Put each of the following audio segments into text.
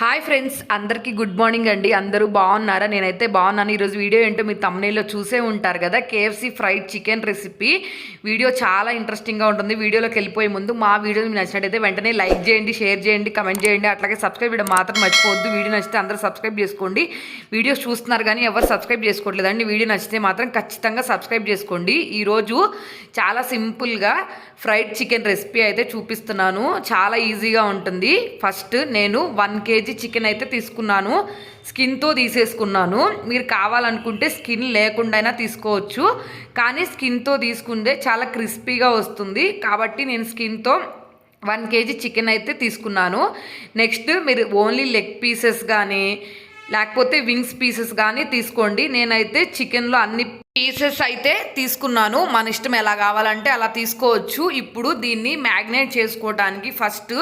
Hi friends అందరికీ good morning అండి. అందరూ బాగున్నారా? నేనైతే బాగున్నాను. ఈరోజు వీడియో ఏంటో మీరు తమ్నేలో చూసే ఉంటారు కదా KFC fried chicken recipe video చాలా ఇంట్రెస్టింగ్గా ఉంటుంది. వీడియోలోకి వెళ్ళిపోయే ముందు మా వీడియో మీకు నచ్చినట్టయితే వెంటనే లైక్ చేయండి షేర్ చేయండి కమెంట్ చేయండి. అట్లాగే సబ్స్క్రైబ్ చేయడం మాత్రం మర్చిపోవద్దు. వీడియో నచ్చితే అందరూ సబ్స్క్రైబ్ చేసుకోండి. వీడియోస్ చూస్తున్నారు కానీ ఎవరు సబ్స్క్రైబ్ చేసుకోవట్లేదండి. వీడియో నచ్చితే మాత్రం ఖచ్చితంగా సబ్స్క్రైబ్ చేసుకోండి. ఈరోజు చాలా సింపుల్గా ఫ్రైడ్ చికెన్ రెసిపీ అయితే చూపిస్తున్నాను. చాలా ఈజీగా ఉంటుంది. ఫస్ట్ నేను వన్ కేజీ చికెన్ అయితే తీసుకున్నాను. స్కిన్తో తీసేసుకున్నాను. మీరు కావాలనుకుంటే స్కిన్ లేకుండా తీసుకోవచ్చు. కానీ స్కిన్తో తీసుకుంటే చాలా క్రిస్పీగా వస్తుంది. కాబట్టి నేను స్కిన్తో వన్ కేజీ చికెన్ అయితే తీసుకున్నాను. నెక్స్ట్ మీరు ఓన్లీ లెగ్ పీసెస్ కానీ లేకపోతే వింగ్స్ పీసెస్ కానీ తీసుకోండి. నేనైతే చికెన్లో అన్ని పీసెస్ అయితే తీసుకున్నాను. మన ఇష్టం ఎలా కావాలంటే అలా తీసుకోవచ్చు. ఇప్పుడు దీన్ని మ్యాగ్నేట్ చేసుకోవడానికి ఫస్ట్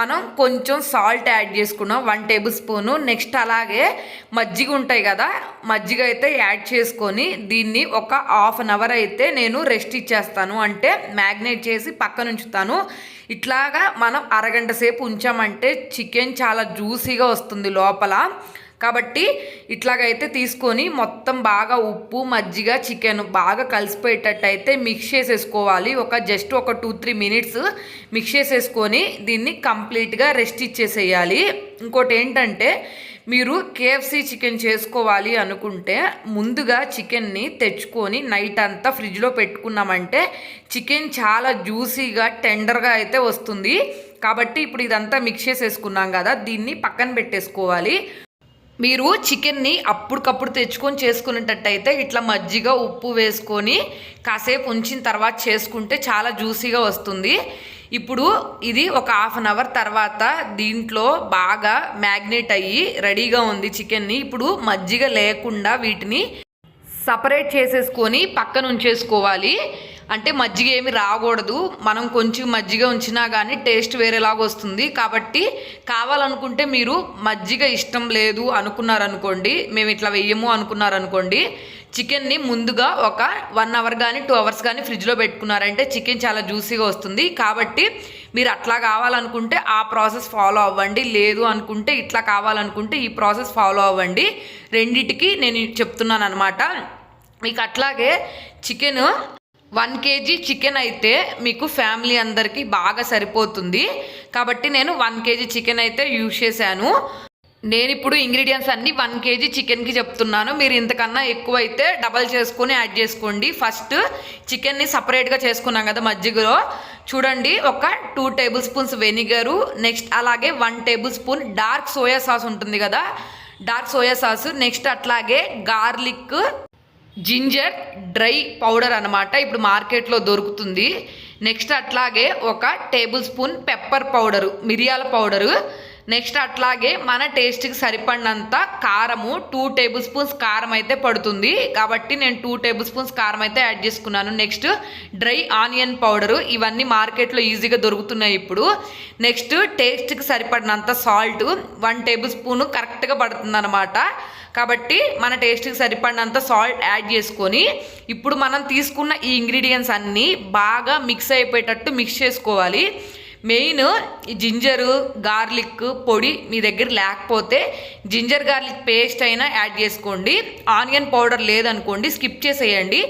మనం కొంచెం సాల్ట్ యాడ్ చేసుకున్నాం. One tablespoon. నెక్స్ట్ అలాగే మజ్జిగ ఉంటాయి కదా మజ్జిగ అయితే యాడ్ చేసుకొని దీన్ని ఒక హాఫ్ అన్ అవర్ అయితే నేను రెస్ట్ ఇచ్చేస్తాను. అంటే మ్యాగ్నేట్ చేసి పక్కన ఉంచుతాను. ఇట్లాగా మనం అరగంట సేపు ఉంచామంటే చికెన్ చాలా జ్యూసీగా వస్తుంది లోపల. కాబట్టి ఇట్లాగైతే తీసుకొని మొత్తం బాగా ఉప్పు మజ్జిగ చికెన్ బాగా కలిసిపోయేటట్టు అయితే మిక్స్ చేసేసుకోవాలి. ఒక జస్ట్ ఒక టూ త్రీ మినిట్స్ మిక్స్ చేసేసుకొని దీన్ని కంప్లీట్గా రెస్ట్ ఇచ్చేసేయాలి. ఇంకోటి ఏంటంటే మీరు కేఎఫ్సి చికెన్ చేసుకోవాలి అనుకుంటే ముందుగా చికెన్ని తెచ్చుకొని నైట్ అంతా ఫ్రిడ్జ్లో పెట్టుకున్నామంటే చికెన్ చాలా జ్యూసీగా టెండర్గా అయితే వస్తుంది. కాబట్టి ఇప్పుడు ఇదంతా మిక్స్ చేసేసుకున్నాం కదా దీన్ని పక్కన పెట్టేసుకోవాలి. మీరు చికెన్ని అప్పటికప్పుడు తెచ్చుకొని చేసుకునేటట్టయితే ఇట్లా మజ్జిగ ఉప్పు వేసుకొని కాసేపు ఉంచిన తర్వాత చేసుకుంటే చాలా జ్యూసీగా వస్తుంది. ఇప్పుడు ఇది ఒక హాఫ్ అన్ అవర్ తర్వాత దీంట్లో బాగా మ్యాగ్నేట్ అయ్యి రెడీగా ఉంది చికెన్ని. ఇప్పుడు మజ్జిగ లేకుండా వీటిని సపరేట్ చేసేసుకొని పక్కన ఉంచేసుకోవాలి. అంటే మజ్జిగ ఏమి రాకూడదు. మనం కొంచెం మజ్జిగ ఉంచినా కానీ టేస్ట్ వేరేలాగా వస్తుంది. కాబట్టి కావాలనుకుంటే మీరు మజ్జిగ ఇష్టం లేదు అనుకున్నారనుకోండి మేము ఇట్లా వెయ్యము అనుకున్నారనుకోండి చికెన్ని ముందుగా ఒక వన్ అవర్ కానీ టూ అవర్స్ కానీ ఫ్రిడ్జ్లో పెట్టుకున్నారంటే చికెన్ చాలా జ్యూసీగా వస్తుంది. కాబట్టి మీరు అట్లా కావాలనుకుంటే ఆ ప్రాసెస్ ఫాలో అవ్వండి. లేదు అనుకుంటే ఇట్లా కావాలనుకుంటే ఈ ప్రాసెస్ ఫాలో అవ్వండి. రెండిటికి నేను చెప్తున్నాను అనమాట మీకు అట్లాగే చికెన్ వన్ కేజీ చికెన్ అయితే మీకు ఫ్యామిలీ అందరికీ బాగా సరిపోతుంది. కాబట్టి నేను వన్ కేజీ చికెన్ అయితే యూజ్ చేశాను. నేను ఇప్పుడు ఇంగ్రీడియంట్స్ అన్నీ వన్ కేజీ చికెన్కి చెప్తున్నాను. మీరు ఇంతకన్నా ఎక్కువ అయితే డబల్ చేసుకొని యాడ్ చేసుకోండి. ఫస్ట్ చికెన్ని సపరేట్గా చేసుకున్నాం కదా మజ్జిగలో. చూడండి ఒక two table spoons vinegar next అలాగే one table spoon dark soya sauce ఉంటుంది కదా డార్క్ సోయా సాస్ నెక్స్ట్ అట్లాగే గార్లిక్ జింజర్ డ్రై పౌడర్ అనమాట ఇప్పుడు మార్కెట్లో దొరుకుతుంది. నెక్స్ట్ అట్లాగే ఒక టేబుల్ స్పూన్ పెప్పర్ పౌడరు మిరియాల పౌడరు నెక్స్ట్ అట్లాగే మన టేస్ట్కి సరిపడినంత కారము టూ టేబుల్ స్పూన్స్ కారం అయితే పడుతుంది. కాబట్టి నేను టూ టేబుల్ స్పూన్స్ కారం అయితే యాడ్ చేసుకున్నాను. నెక్స్ట్ డ్రై ఆనియన్ పౌడరు ఇవన్నీ మార్కెట్లో ఈజీగా దొరుకుతున్నాయి ఇప్పుడు. నెక్స్ట్ టేస్ట్కి సరిపడినంత సాల్ట్ వన్ టేబుల్ స్పూన్ కరెక్ట్గా పడుతుందన్నమాట. కాబట్టి మన టేస్ట్కి సరిపడినంత సాల్ట్ యాడ్ చేసుకొని ఇప్పుడు మనం తీసుకున్న ఈ ఇంగ్రీడియంట్స్ అన్నీ బాగా మిక్స్ అయిపోయేటట్టు మిక్స్ చేసుకోవాలి. మెయిన్ ఈ జింజరు గార్లిక్ పొడి మీ దగ్గర లేకపోతే జింజర్ గార్లిక్ పేస్ట్ అయినా యాడ్ చేసుకోండి. ఆనియన్ పౌడర్ లేదనుకోండి స్కిప్ చేసేయండి.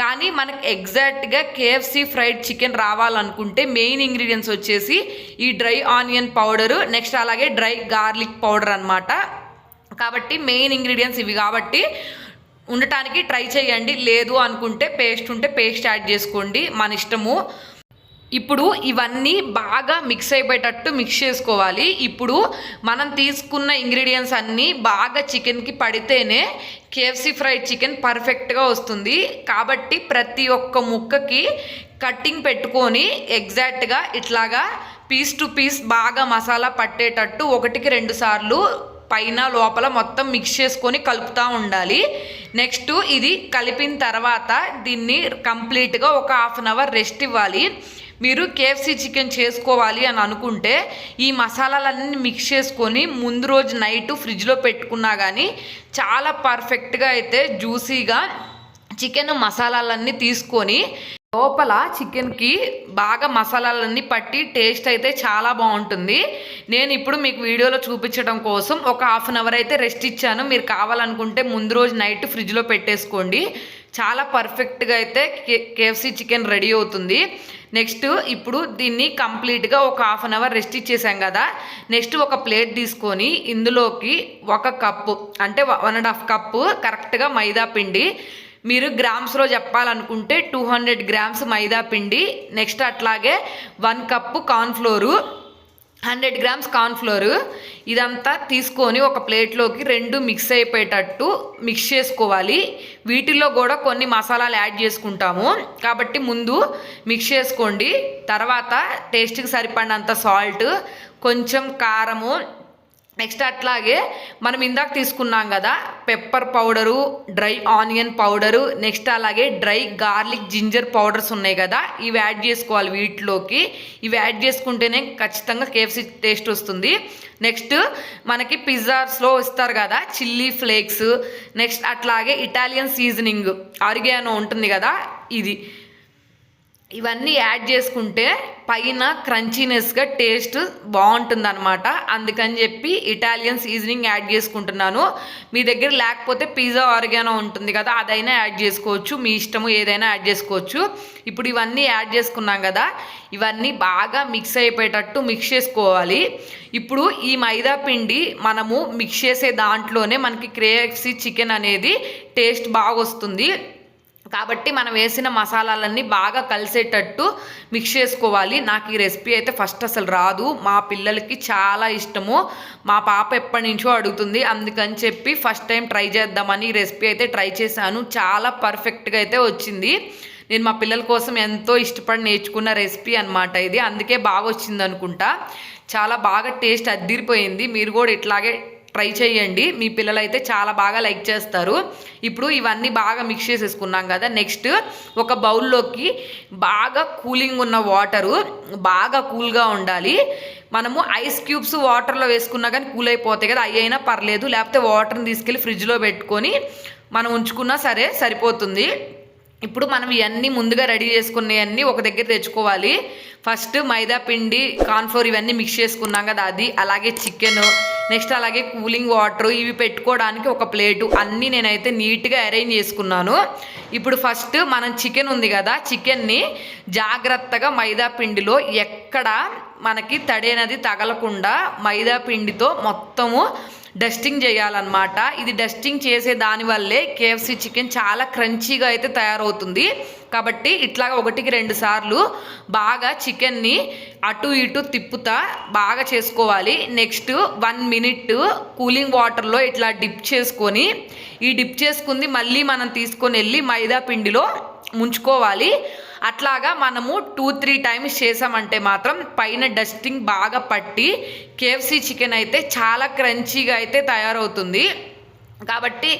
కానీ మనకు ఎగ్జాక్ట్గా కేఎఫ్సి ఫ్రైడ్ చికెన్ రావాలనుకుంటే మెయిన్ ఇంగ్రీడియంట్స్ వచ్చేసి ఈ డ్రై ఆనియన్ పౌడరు నెక్స్ట్ అలాగే డ్రై గార్లిక్ పౌడర్ అనమాట కాబట్టి మెయిన్ ఇంగ్రీడియంట్స్ ఇవి కాబట్టి ఉండటానికి ట్రై చేయండి. లేదు అనుకుంటే పేస్ట్ ఉంటే పేస్ట్ యాడ్ చేసుకోండి. మన ఇష్టము. ఇప్పుడు ఇవన్నీ బాగా మిక్స్ అయిపోయేటట్టు మిక్స్ చేసుకోవాలి. ఇప్పుడు మనం తీసుకున్న ఇంగ్రీడియంట్స్ అన్నీ బాగా చికెన్కి పడితేనే కేఎఫ్సి ఫ్రైడ్ చికెన్ పర్ఫెక్ట్గా వస్తుంది. కాబట్టి ప్రతి ఒక్క ముక్కకి కట్టింగ్ పెట్టుకొని ఎగ్జాక్ట్గా ఇట్లాగా పీస్ టు పీస్ బాగా మసాలా పట్టేటట్టు ఒకటికి రెండు సార్లు పైన లోపల మొత్తం మిక్స్ చేసుకొని కలుపుతూ ఉండాలి. నెక్స్ట్ ఇది కలిపిన తర్వాత దీన్ని కంప్లీట్గా ఒక హాఫ్ అన్ అవర్ రెస్ట్ ఇవ్వాలి. మీరు కేఎఫ్సి చికెన్ చేసుకోవాలి అని అనుకుంటే ఈ మసాలాలన్నీ మిక్స్ చేసుకొని ముందు రోజు నైట్ ఫ్రిడ్జ్లో పెట్టుకున్నా కానీ చాలా పర్ఫెక్ట్గా అయితే జ్యూసీగా చికెన్ మసాలాలన్నీ తీసుకొని లోపల చికెన్కి బాగా మసాలాలన్నీ పట్టి టేస్ట్ అయితే చాలా బాగుంటుంది. నేను ఇప్పుడు మీకు వీడియోలో చూపించడం కోసం ఒక హాఫ్ అన్ అవర్ అయితే రెస్ట్ ఇచ్చాను. మీరు కావాలనుకుంటే ముందు రోజు నైట్ ఫ్రిడ్జ్లో పెట్టేసుకోండి. చాలా పర్ఫెక్ట్గా అయితే కే కేఎఫ్సీ చికెన్ రెడీ అవుతుంది. నెక్స్ట్ ఇప్పుడు దీన్ని కంప్లీట్గా ఒక హాఫ్ అన్ అవర్ రెస్ట్ ఇచ్చేసాం కదా. నెక్స్ట్ ఒక ప్లేట్ తీసుకొని ఇందులోకి ఒక కప్పు అంటే వన్ అండ్ హాఫ్ కప్పు కరెక్ట్గా మైదా పిండి. మీరు గ్రామ్స్లో చెప్పాలనుకుంటే టూ హండ్రెడ్ గ్రామ్స్ మైదా పిండి. నెక్స్ట్ అట్లాగే one cup cornflour hundred grams cornflour ఇదంతా తీసుకొని ఒక ప్లేట్లోకి రెండు మిక్స్ అయిపోయేటట్టు మిక్స్ చేసుకోవాలి. వీటిల్లో కూడా కొన్ని మసాలాలు యాడ్ చేసుకుంటాము. కాబట్టి ముందు మిక్స్ చేసుకోండి. తర్వాత టేస్ట్కి సరిపడినంత సాల్ట్ కొంచెం కారము నెక్స్ట్ అట్లాగే మనం ఇందాక తీసుకున్నాం కదా pepper powder dry onion powder next అలాగే డ్రై గార్లిక్ జింజర్ పౌడర్స్ ఉన్నాయి కదా ఇవి యాడ్ చేసుకోవాలి వీటిలోకి. ఇవి యాడ్ చేసుకుంటేనే ఖచ్చితంగా కేఎఫ్సి టేస్ట్ వస్తుంది. నెక్స్ట్ మనకి పిజ్జాస్లో ఇస్తారు కదా చిల్లీ ఫ్లేక్స్ నెక్స్ట్ అట్లాగే ఇటాలియన్ సీజనింగ్ ఆరిగానో ఉంటుంది కదా ఇది. ఇవన్నీ యాడ్ చేసుకుంటే పైన క్రంచీనెస్గా టేస్ట్ బాగుంటుంది అనమాట అందుకని చెప్పి ఇటాలియన్ సీజనింగ్ యాడ్ చేసుకుంటున్నాను. మీ దగ్గర లేకపోతే పిజ్జా ఆర్గానో ఉంటుంది కదా అదైనా యాడ్ చేసుకోవచ్చు. మీ ఇష్టము ఏదైనా యాడ్ చేసుకోవచ్చు. ఇప్పుడు ఇవన్నీ యాడ్ చేసుకున్నాం కదా ఇవన్నీ బాగా మిక్స్ అయిపోయేటట్టు మిక్స్ చేసుకోవాలి. ఇప్పుడు ఈ మైదా పిండి మనము మిక్స్ చేసే దాంట్లోనే మనకి క్రేఎఫ్సీ చికెన్ అనేది టేస్ట్ బాగా వస్తుంది కాబట్టి మనం వేసిన మసాలాలన్నీ బాగా కలిసేటట్టు మిక్స్ చేసుకోవాలి. నాకు ఈ రెసిపీ అయితే ఫస్ట్ అసలు రాదు. మా పిల్లలకి చాలా ఇష్టము. మా పాప ఎప్పటి నుంచో అడుగుతుంది. అందుకని చెప్పి ఫస్ట్ టైం ట్రై చేద్దామని ఈ రెసిపీ అయితే ట్రై చేశాను. చాలా పర్ఫెక్ట్గా అయితే వచ్చింది. నేను మా పిల్లల కోసం ఎంతో ఇష్టపడి నేర్చుకున్న రెసిపీ అనమాట ఇది. అందుకే బాగా వచ్చింది అనుకుంటా చాలా బాగా టేస్ట్ అద్దిరిపోయింది. మీరు కూడా ఇట్లాగే ట్రై చేయండి. మీ పిల్లలు అయితే చాలా బాగా లైక్ చేస్తారు. ఇప్పుడు ఇవన్నీ బాగా మిక్స్ చేసేసుకున్నాం కదా. నెక్స్ట్ ఒక బౌల్లోకి బాగా కూలింగ్ ఉన్న వాటరు బాగా కూల్గా ఉండాలి. మనము ఐస్ క్యూబ్స్ వాటర్లో వేసుకున్నా కానీ కూల్ అయిపోతాయి కదా. అవి అయినా పర్లేదు. లేకపోతే వాటర్ని తీసుకెళ్ళి ఫ్రిడ్జ్లో పెట్టుకొని మనం ఉంచుకున్నా సరే సరిపోతుంది. ఇప్పుడు మనం ఇవన్నీ ముందుగా రెడీ చేసుకునేవన్నీ ఒక దగ్గర తెచ్చుకోవాలి. ఫస్ట్ మైదా పిండి కార్న్ఫ్లోర్ ఇవన్నీ మిక్స్ చేసుకున్నాం కదా. అది అలాగే చికెన్ నెక్స్ట్ అలాగే కూలింగ్ వాటర్ ఇవి పెట్టుకోవడానికి ఒక ప్లేటు అన్నీ నేనైతే నీట్గా అరేంజ్ చేసుకున్నాను. ఇప్పుడు ఫస్ట్ మనం చికెన్ ఉంది కదా చికెన్ని జాగ్రత్తగా మైదా పిండిలో ఎక్కడ మనకి తడి అనేది తగలకుండా మైదా పిండితో మొత్తము డస్టింగ్ చేయాలన్నమాట. ఇది డస్టింగ్ చేసే దానివల్లే కేఎఫ్సి చికెన్ చాలా క్రంచీగా అయితే తయారవుతుంది. కాబట్టి ఇట్లా ఒకటికి రెండు సార్లు బాగా చికెన్ని అటు ఇటు తిప్పుతా బాగా చేసుకోవాలి. నెక్స్ట్ వన్ మినిట్ కూలింగ్ వాటర్లో ఇట్లా డిప్ చేసుకొని ఈ డిప్ చేసుకుంది మళ్ళీ మనం తీసుకొని వెళ్ళి మైదా పిండిలో ముంచుకోవాలి. అట్లాగా మనము టూ త్రీ టైమ్స్ చేసామంటే మాత్రం పైన డస్టింగ్ బాగా పట్టి కేఎఫ్సీ చికెన్ అయితే చాలా క్రంచీగా అయితే తయారవుతుంది. కాబట్టి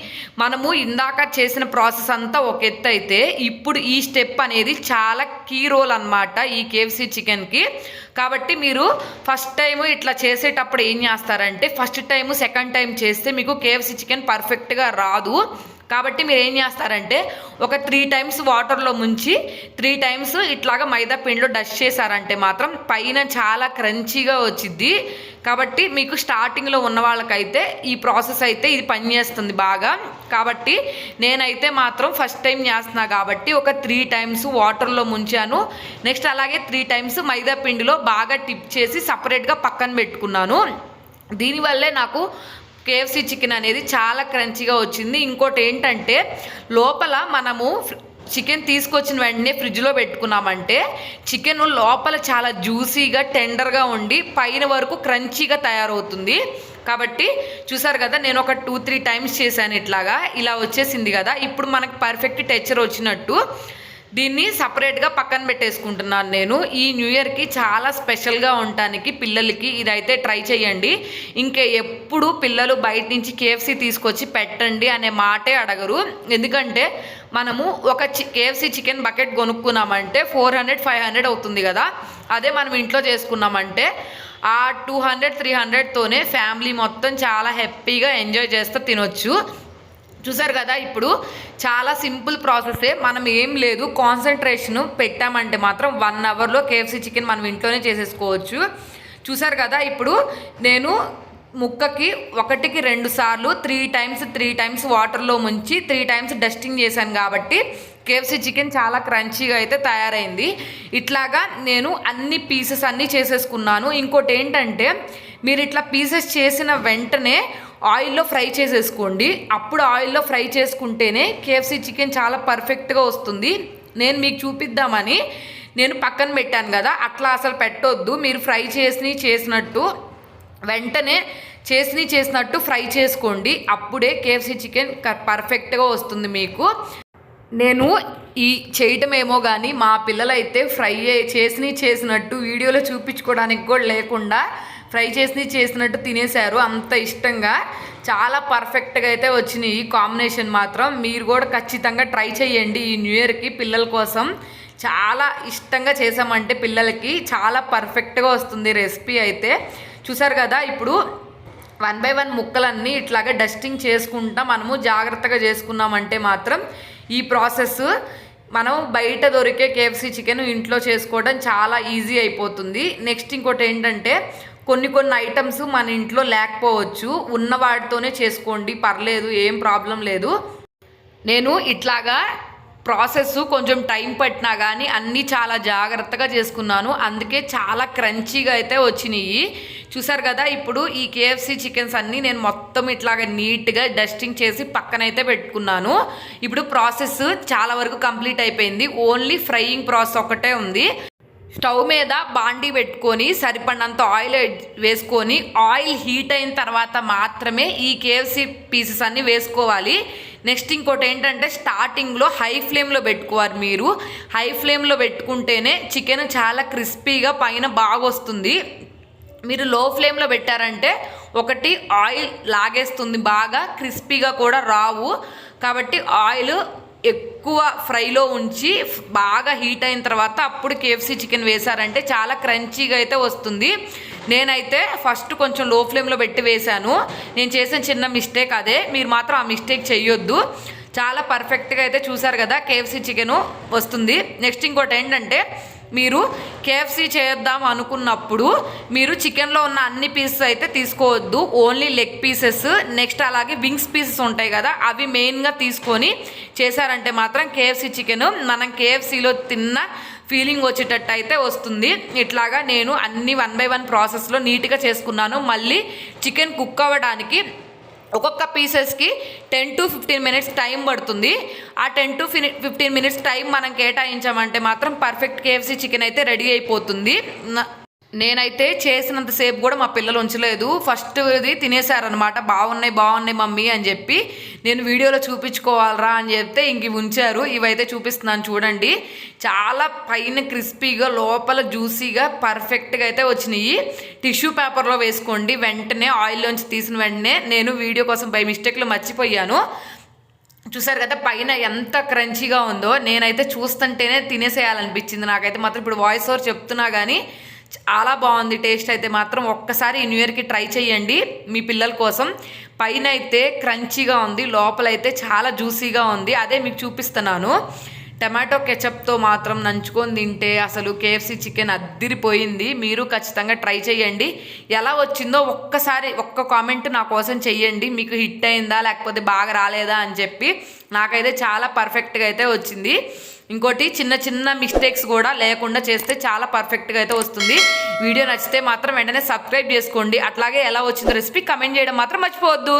మనము ఇందాక చేసిన ప్రాసెస్ అంతా ఒక ఎత్తు అయితే ఇప్పుడు ఈ స్టెప్ అనేది చాలా కీ రోల్ అనమాట ఈ కేఎఫ్సీ చికెన్కి. కాబట్టి మీరు ఫస్ట్ టైము ఇట్లా చేసేటప్పుడు ఏం చేస్తారంటే ఫస్ట్ టైము సెకండ్ టైం చేస్తే మీకు కేఎఫ్సీ చికెన్ పర్ఫెక్ట్గా రాదు. కాబట్టి మీరు ఏం చేస్తారంటే ఒక త్రీ టైమ్స్ వాటర్లో ముంచి త్రీ టైమ్స్ ఇట్లాగా మైదా పిండిలో డస్ట్ చేశారంటే మాత్రం పైన చాలా క్రంచీగా వచ్చిద్ది. కాబట్టి మీకు స్టార్టింగ్లో ఉన్న వాళ్ళకైతే ఈ ప్రాసెస్ అయితే ఇది పనిచేస్తుంది బాగా. కాబట్టి నేనైతే మాత్రం ఫస్ట్ టైం చేస్తున్నా కాబట్టి ఒక త్రీ టైమ్స్ వాటర్లో ముంచాను. నెక్స్ట్ అలాగే త్రీ టైమ్స్ మైదా పిండిలో బాగా టిప్ చేసి సపరేట్గా పక్కన పెట్టుకున్నాను. దీనివల్లే నాకు కేఎఫ్సీ చికెన్ అనేది చాలా క్రంచిగా వచ్చింది. ఇంకోటి ఏంటంటే లోపల మనము చికెన్ తీసుకొచ్చిన వెంటనే ఫ్రిడ్జ్లో పెట్టుకున్నామంటే చికెన్ లోపల చాలా జ్యూసీగా టెండర్గా ఉండి పైన వరకు క్రంచీగా తయారవుతుంది. కాబట్టి చూసారు కదా నేను ఒక టూ త్రీ టైమ్స్ చేశాను ఇట్లాగా. ఇలా వచ్చేసింది కదా. ఇప్పుడు మనకు పర్ఫెక్ట్ టెక్చర్ వచ్చినట్టు దీన్ని సపరేట్గా పక్కన పెట్టేసుకుంటున్నాను నేను. ఈ న్యూ ఇయర్కి చాలా స్పెషల్గా ఉండటానికి పిల్లలకి ఇదైతే ట్రై చేయండి. ఇంకా ఎప్పుడు పిల్లలు బయట నుంచి కేఎఫ్సి తీసుకొచ్చి పెట్టండి అనే మాటే అడగరు. ఎందుకంటే మనము ఒక చి కేఎఫ్సి చికెన్ బకెట్ కొనుక్కున్నామంటే ఫోర్ హండ్రెడ్ ఫైవ్ హండ్రెడ్ అవుతుంది కదా. అదే మనం ఇంట్లో చేసుకున్నామంటే ఆ టూ హండ్రెడ్ త్రీ హండ్రెడ్తోనే ఫ్యామిలీ మొత్తం చాలా హ్యాపీగా ఎంజాయ్ చేస్తూ తినొచ్చు. చూసారు కదా ఇప్పుడు చాలా సింపుల్ ప్రాసెసే మనం ఏం లేదు కాన్సన్ట్రేషన్ పెట్టామంటే మాత్రం వన్ అవర్లో కేఎఫ్సీ చికెన్ మనం ఇంట్లోనే చేసేసుకోవచ్చు. చూసారు కదా ఇప్పుడు నేను ముక్కకి ఒకటికి రెండు సార్లు త్రీ టైమ్స్ త్రీ టైమ్స్ వాటర్లో ముంచి త్రీ టైమ్స్ డస్టింగ్ చేశాను కాబట్టి కేఎఫ్సీ చికెన్ చాలా క్రంచీగా అయితే తయారైంది. ఇట్లాగా నేను అన్ని పీసెస్ అన్నీ చేసేసుకున్నాను. ఇంకోటి ఏంటంటే మీరు ఇట్లా పీసెస్ చేసిన వెంటనే ఆయిల్లో ఫ్రై చేసేసుకోండి. అప్పుడు ఆయిల్లో ఫ్రై చేసుకుంటేనే కేఎఫ్సీ చికెన్ చాలా పర్ఫెక్ట్గా వస్తుంది. నేను మీకు చూపిద్దామని నేను పక్కన పెట్టాను కదా అట్లా అసలు పెట్టొద్దు. మీరు ఫ్రై చేసి చేసినట్టు వెంటనే చేసి చేసినట్టు ఫ్రై చేసుకోండి. అప్పుడే కేఎఫ్సీ చికెన్ పర్ఫెక్ట్గా వస్తుంది మీకు. నేను ఈ చేయటం ఏమో కానీ మా పిల్లలైతే ఫ్రై చేసి చేసినట్టు వీడియోలో చూపించుకోవడానికి కూడా లేకుండా ఫ్రై చేసి చేసినట్టు తినేశారు. అంత ఇష్టంగా. చాలా పర్ఫెక్ట్గా అయితే వచ్చినాయి ఈ కాంబినేషన్ మాత్రం. మీరు కూడా ఖచ్చితంగా ట్రై చేయండి ఈ న్యూ ఇయర్కి పిల్లల కోసం. చాలా ఇష్టంగా చేసామంటే పిల్లలకి చాలా పర్ఫెక్ట్గా వస్తుంది రెసిపీ అయితే. చూసారు కదా ఇప్పుడు వన్ బై వన్ ముక్కలన్నీ ఇట్లాగా డస్టింగ్ చేసుకుంటా మనము జాగ్రత్తగా చేసుకున్నామంటే మాత్రం ఈ ప్రాసెస్ మనం బయట దొరికే కేఎఫ్సీ చికెన్ ఇంట్లో చేసుకోవడం చాలా ఈజీ అయిపోతుంది. నెక్స్ట్ ఇంకోటి ఏంటంటే కొన్ని కొన్ని ఐటమ్స్ మన ఇంట్లో లేకపోవచ్చు. ఉన్న వాటితోనే చేసుకోండి. పర్లేదు ఏం ప్రాబ్లం లేదు. నేను ఇట్లాగా ప్రాసెస్ కొంచెం టైం పట్టినా కానీ అన్నీ చాలా జాగ్రత్తగా చేసుకున్నాను. అందుకే చాలా క్రంచీగా అయితే వచ్చినాయి. చూసారు కదా ఇప్పుడు ఈ కేఎఫ్సి చికెన్స్ అన్నీ నేను మొత్తం ఇట్లాగా నీట్గా డస్టింగ్ చేసి పక్కనైతే పెట్టుకున్నాను. ఇప్పుడు ప్రాసెస్ చాలా వరకు కంప్లీట్ అయిపోయింది. ఓన్లీ ఫ్రైయింగ్ ప్రాసెస్ ఒకటే ఉంది. స్టవ్ మీద బాండీ పెట్టుకొని సరిపడినంత ఆయిల్ వేసుకొని ఆయిల్ హీట్ అయిన తర్వాత మాత్రమే ఈ కేఎఫ్సి పీసెస్ అన్నీ వేసుకోవాలి. నెక్స్ట్ ఇంకోటి ఏంటంటే స్టార్టింగ్లో హై ఫ్లేమ్లో పెట్టుకోవాలి మీరు. హై ఫ్లేమ్లో పెట్టుకుంటేనే చికెన్ చాలా క్రిస్పీగా పైన బాగా వస్తుంది మీరు లో ఫ్లేమ్లో పెట్టారంటే ఒకటి ఆయిల్ లాగేస్తుంది బాగా క్రిస్పీగా కూడా రావు. కాబట్టి ఆయిల్ ఎక్కువ ఫ్రైలో ఉంచి బాగా హీట్ అయిన తర్వాత అప్పుడు కేఎఫ్సీ చికెన్ వేశారంటే చాలా క్రంచీగా అయితే వస్తుంది. నేనైతే ఫస్ట్ కొంచెం లో ఫ్లేమ్లో పెట్టి వేశాను. నేను చేసిన చిన్న మిస్టేక్ అదే. మీరు మాత్రం ఆ మిస్టేక్ చేయొద్దు చాలా పర్ఫెక్ట్గా అయితే చూసారు కదా కేఎఫ్సీ చికెను వస్తుంది. నెక్స్ట్ ఇంకోటి ఏంటంటే మీరు కేఎఫ్సీ చేద్దాం అనుకున్నప్పుడు మీరు చికెన్లో ఉన్న అన్ని పీసెస్ అయితే తీసుకోవద్దు. ఓన్లీ లెగ్ పీసెస్ నెక్స్ట్ అలాగే వింగ్స్ పీసెస్ ఉంటాయి కదా అవి మెయిన్గా తీసుకొని చేశారంటే మాత్రం కేఎఫ్సీ చికెన్ మనం కేఎఫ్సీలో తిన్న ఫీలింగ్ వచ్చేటట్టు అయితే వస్తుంది. ఇట్లాగా నేను అన్ని వన్ బై వన్ ప్రాసెస్లో నీట్గా చేసుకున్నాను. మళ్ళీ చికెన్ కుక్ అవ్వడానికి ఒక్కొక్క పీసెస్కి ten to fifteen minutes time పడుతుంది. ఆ ten to fifteen minutes time మనం కేటాయించామంటే మాత్రం పర్ఫెక్ట్ కేఎఫ్సీ చికెన్ అయితే రెడీ అయిపోతుంది. నేనైతే చేసినంతసేపు కూడా మా పిల్లలు ఉంచలేదు. ఫస్ట్ ఇది తినేశారనమాట బాగున్నాయి బాగున్నాయి మమ్మీ అని చెప్పి నేను వీడియోలో చూపించుకోవాలరా అని చెప్తే ఇంక ఉంచారు. ఇవైతే చూపిస్తున్నాను చూడండి. చాలా పైన క్రిస్పీగా లోపల జ్యూసీగా పర్ఫెక్ట్గా అయితే వచ్చినాయి. టిష్యూ పేపర్లో వేసుకోండి. వెంటనే ఆయిల్లోంచి తీసిన వెంటనే నేను వీడియో కోసం బై మిస్టేక్లో మర్చిపోయాను. చూసారు కదా పైన ఎంత క్రంచీగా ఉందో. నేనైతే చూస్తుంటేనే తినేసేయాలనిపించింది. నాకైతే మాత్రం ఇప్పుడు వాయిస్ ఓవర్ చెప్తున్నా కానీ చాలా బాగుంది. టేస్ట్ అయితే మాత్రం ఒక్కసారి న్యూ ఇయర్కి ట్రై చేయండి మీ పిల్లల కోసం. పైన అయితే క్రంచీగా ఉంది. లోపలైతే చాలా జ్యూసీగా ఉంది. అదే మీకు చూపిస్తున్నాను. టమాటో కెచప్తో మాత్రం నంచుకొని తింటే అసలు కేఎఫ్సి చికెన్ అద్దిరిపోయింది. మీరు ఖచ్చితంగా ట్రై చేయండి. ఎలా వచ్చిందో ఒక్కసారి ఒక్క కామెంట్ నా కోసం చెయ్యండి. మీకు హిట్ అయిందా లేకపోతే బాగా రాలేదా అని చెప్పి నాకైతే చాలా పర్ఫెక్ట్గా అయితే వచ్చింది. ఇంకోటి చిన్న చిన్న మిస్టేక్స్ కూడా లేకుండా చేస్తే చాలా పర్ఫెక్ట్గా అయితే వస్తుంది. వీడియో నచ్చితే మాత్రం వెంటనే సబ్స్క్రైబ్ చేసుకోండి. అట్లాగే ఎలా వచ్చిందో రెసిపీ కమెంట్ చేయడం మాత్రం మర్చిపోవద్దు.